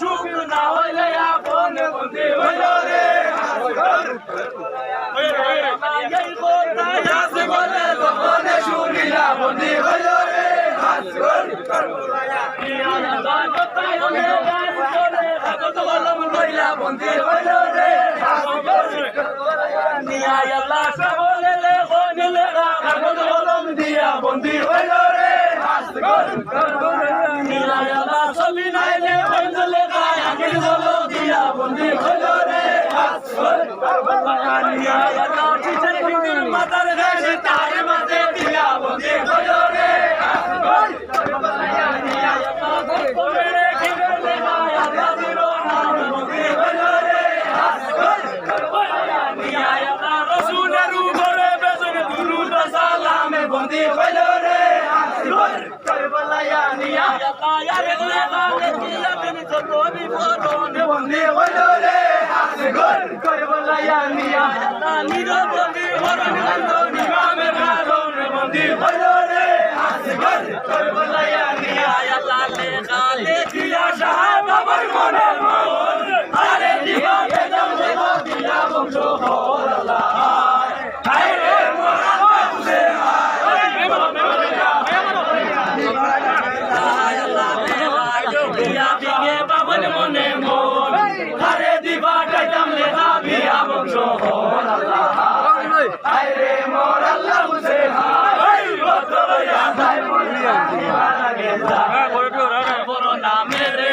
সুখ না হইলে আপন বন্ধি হইল রে এই কথাই আছে বলে গোপনে শুনিলা বন্ধি হইল রে বন্ধি হইল রে নিয়া আল্লাহ সকলে লে কোনলে কাগজ কলম দিয়া বন্ধি হইল রে নিয়া আল্লাহ ছবি নাইলে কোনলে কাগজ কলম দিয়া বন্ধি হইল রে নিয়া আল্লাহ মাতার গায়ে তার মাঝে দিয়া বন্ধি হইল রে নিয়া আল্লাহ কোরে খিলে গায় আল্লাহ দিলো নাম বন্ধি হইল রে নিয়া আল্লাহ রসুলের উপরে বেজন দুরুদ সালামে বন্ধি হইল রে কারবালায়া নিয়া আল্লাহ ইয়ারে গোলে গালে কিয়া বিন যত বিপদন বন্ধি হইল রে কারবালায়া নিয়া আল্লাহ নিরবধি হরণ গন্ধ নিগামে কারণ বন্ধি হইল রে কারবালায়া নিয়া আল্লাহ লে গালে কিয়া সাহাব আমার মন আরে দিবা বেদম দেব দিয়া বংশ হর আল্লাহ হায় রে মোরা বাবুসে হায় মেমো মেমো দিয়া দিগে বাবন মনে মন আরে দিবা কাইতাম লেখা বিয়া বংশ হর আল্লাহ হায় রে মোর আল্লাহ মুসে হায় বদলয়া হায় মরিয়া দিবা লাগে বড় নামে রে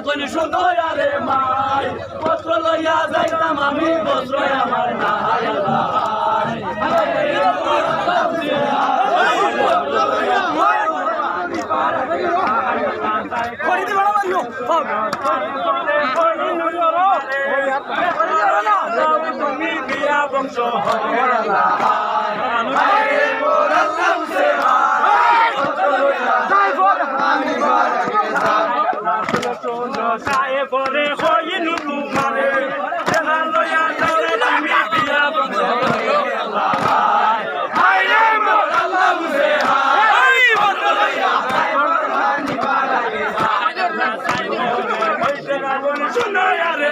লাগন সুন্দর আরে মাই। পত্র লইয়া যাইতাম আমি বস্ত্র আমার নাই বংশ সায়ে শুনো রে